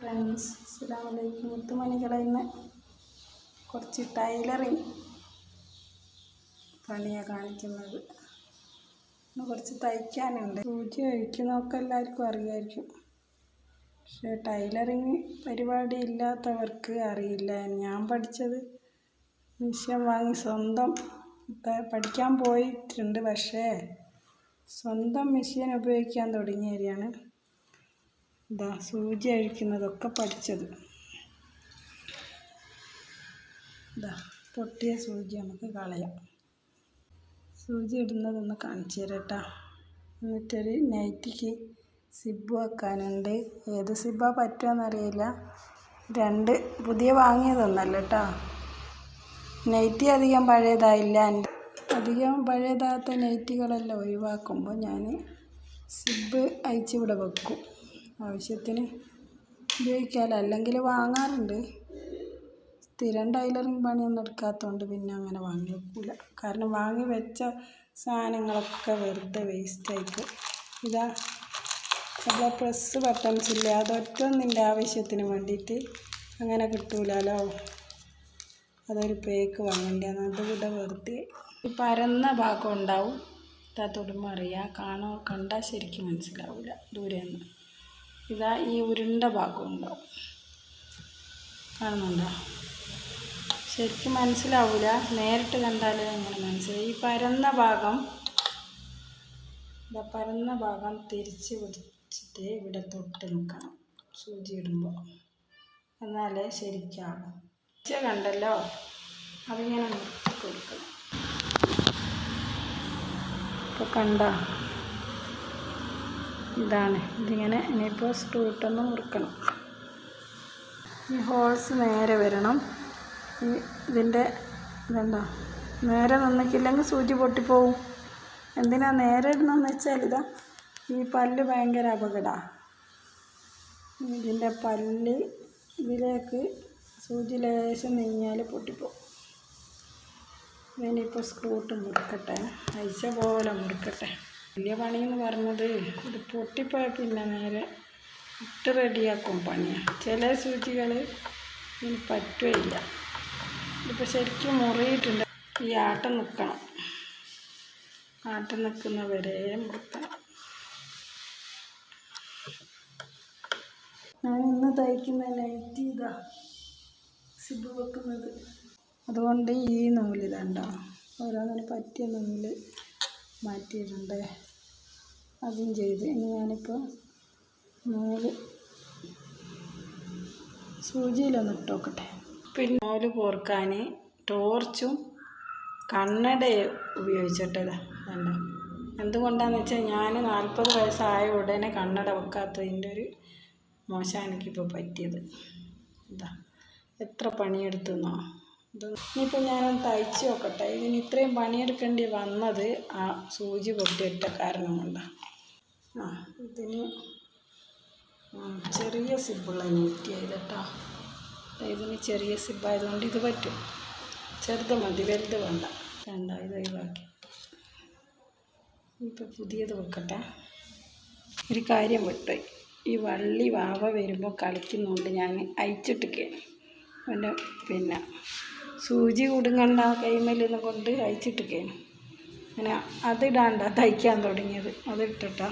Friends അസ്സലാമലൈക്കും. മുത്തുമണികളെ ഇന്ന് കുറച്ച് ടൈലറിങ് പണിയാണ് കാണിക്കുന്നത്. കുറച്ച് തയ്ക്കാനുണ്ട്. സൂചി നോക്കാൻ എല്ലാവർക്കും അറിയായിരിക്കും. പക്ഷേ ടൈലറിങ് പരിപാടി ഇല്ലാത്തവർക്ക് അറിയില്ല. ഞാൻ പഠിച്ചത് മിഷ്യൻ വാങ്ങി സ്വന്തം പഠിക്കാൻ പോയിട്ടുണ്ട്. പക്ഷേ സ്വന്തം മെഷീൻ ഉപയോഗിക്കാൻ തുടങ്ങിയവരെയാണ്. ഇതാ സൂചി അഴിക്കുന്നതൊക്കെ പഠിച്ചത്. ഇതാ പൊട്ടിയ സൂചി നമുക്ക് കളയാം. സൂചി ഇടുന്നതൊന്ന് കാണിച്ചു തരാം എന്നിട്ടൊരു നൈറ്റിക്ക് സിബ് വെക്കാനുണ്ട്. ഏത് സിബ്ബാ പറ്റുമെന്നറിയില്ല രണ്ട് പുതിയ വാങ്ങിയതൊന്നല്ല കേട്ടോ. നൈറ്റി അധികം പഴയതായില്ല. എന്റെ അധികം പഴയതാത്ത നൈറ്റികളെല്ലാം ഒഴിവാക്കുമ്പോൾ ഞാൻ സിബ് അയച്ചിവിടെ വെക്കും. ആവശ്യത്തിന് ഉപയോഗിക്കാമല്ലോ അല്ലെങ്കിൽ വാങ്ങാറുണ്ട്. സ്ഥിരം ടൈലറിങ് പണിയൊന്നും എടുക്കാത്തതുകൊണ്ട് പിന്നെ അങ്ങനെ വാങ്ങി വെക്കില്ല കാരണം വാങ്ങി വെച്ച സാധനങ്ങളൊക്കെ വെറുതെ വേസ്റ്റായിട്ട് ഇതാ നമ്മളെ പ്രസ് ബട്ടൺസ് ഇല്ല? അതൊറ്റൊന്നിന്റെ ആവശ്യത്തിന് വേണ്ടിയിട്ട് അങ്ങനെ കിട്ടൂലല്ലോ. അതൊരു പേക്ക് വാങ്ങേണ്ടതാണ് അത് ഇവിടെ വെറുതെ പരന്ന ഭാഗം ഉണ്ടാവും. ഇതാ തൊടുമ്പോൾ അറിയാം. കാണോ കണ്ടാൽ ശരിക്കും മനസ്സിലാവില്ല ദൂരെ നിന്ന് ഇതാ ഈ ഉരുണ്ട ഭാഗം ഉണ്ടാവും കാണുന്നുണ്ടോ? ശരിക്കും മനസ്സിലാവില്ല നേരിട്ട് കണ്ടാലേ അങ്ങനെ മനസ്സിലായി ഈ പരന്ന ഭാഗം ഇതാ പരന്ന ഭാഗം തിരിച്ച് പിടിച്ചിട്ട് ഇവിടെ തൊട്ട് നിൽക്കണം. സൂചി ഇടുമ്പോൾ എന്നാലേ ശരിക്കാവും. ഉച്ച കണ്ടല്ലോ? അതിങ്ങനെ കൊടുക്കണം. ഇപ്പോൾ കണ്ടോ? ഇതാണ്. ഇതിങ്ങനെ ഇനിയിപ്പോൾ സ്ക്രൂ ഇട്ടൊന്ന് മുറുക്കണം. ഈ ഹോൾസ് നേരെ വരണം. ഈ ഇതിന്റെ ഇതെന്താ? നേരെ നന്നിക്കില്ലെങ്കിൽ സൂചി പൊട്ടിപ്പോവും. എന്തിനാ നേരെ ഇടണമെന്ന് വെച്ചാൽ ഇതാ ഈ പല്ല് ഭയങ്കര അപകടമാണ് ഇതിന്റെ പല്ല് ഇതിലേക്ക് സൂചി ലേശം നീങ്ങിയാൽ പൊട്ടിപ്പോവും. ഇനിയിപ്പോൾ സ്ക്രൂട്ട് മുറുക്കട്ടെ. അയച്ച പോലെ മുറുക്കട്ടെ. വലിയ എന്ന് പറഞ്ഞത് ഇത് പൊട്ടിപ്പോയ പിന്നെ നേരെ ഇട്ട് റെഡിയാക്കും പണിയാണ് ചില സൂചികൾ ഇതിന് പറ്റുകയില്ല ഇതിപ്പോൾ ശരിക്കും മുറിയിട്ടുണ്ട്. ഈ ആട്ടം നിൽക്കണം ആട്ടം നിൽക്കുന്നവരെ മുറുക്കണം ഞാൻ ഇന്ന് തയ്ക്കുന്ന നൈറ്റി ഇതാ സിബ് വെക്കുന്നത്. അതുകൊണ്ട് ഈ നൂലിതണ്ട ഓരോന്നിന് പറ്റിയ നൂൽ മാറ്റിയിട്ടുണ്ട്. അതും ചെയ്ത് ഇനി ഞാനിപ്പോൾ നൂൽ സൂചിയിലൊന്ന് ഇട്ട് നോക്കട്ടെ. പിന്നെ നൂൽ കോർക്കാൻ ടോർച്ചും കണ്ണട ഉപയോഗിച്ചിട്ടതാ. വേണ്ട എന്തുകൊണ്ടാണെന്ന് വെച്ചാൽ ഞാൻ നാൽപ്പത് വയസ്സായ ഉടനെ കണ്ണട വെക്കാത്തതിന്റെ ഒരു മോശമാണ് എനിക്കിപ്പോൾ പറ്റിയത്. എന്താ എത്ര പണിയെടുത്തുന്നോ. ഇനിയിപ്പോൾ ഞാനൊന്ന് തയ്ച്ച് നോക്കട്ടെ. ഇതിന് ഇത്രയും പണിയെടുക്കേണ്ടി വന്നത് ആ സൂചി പൊട്ടിയിട്ട കാരണം കൊണ്ടാണ് ആ ഇതിന് ചെറിയ സിബുള്ള നീറ്റ് ചെയ്തിട്ടാ. ഇതിന് ചെറിയ സിബായതുകൊണ്ട് ഇത് പറ്റും. ചെറുത് മതി വലുത് വേണ്ട. വേണ്ട ഇത് ഒഴിവാക്കി. ഇപ്പോൾ പുതിയത് വെക്കട്ടെ. ഒരു കാര്യം വിട്ടു ഈ വള്ളി വാവ വരുമ്പോൾ കളിക്കുന്നതുകൊണ്ട് ഞാൻ അയച്ചിട്ടിക്കേന് പിന്നെ പിന്നെ സൂചി കുടുങ്ങണ്ട കൈമേലിന്ന് കൊണ്ട് അയച്ചിട്ടിക്കേന് അങ്ങനെ അതിടാണ്ട തയ്ക്കാൻ തുടങ്ങിയത്. അതിട്ടിട്ടാ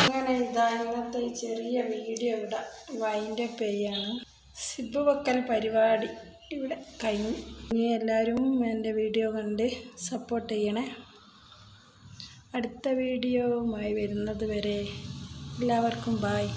അങ്ങനെ ഇതാ ഇന്നത്തെ ചെറിയ വീഡിയോ ഇവിടെ വൈന്റെ പെയ്യാണ് സിബ് വെക്കൽ പരിപാടി ഇവിടെ കഴിഞ്ഞു. ഇനി എല്ലാവരും എന്റെ വീഡിയോ കണ്ട് സപ്പോർട്ട് ചെയ്യണേ. അടുത്ത വീഡിയോവുമായി വരുന്നത് വരെ എല്ലാവർക്കും ബായ്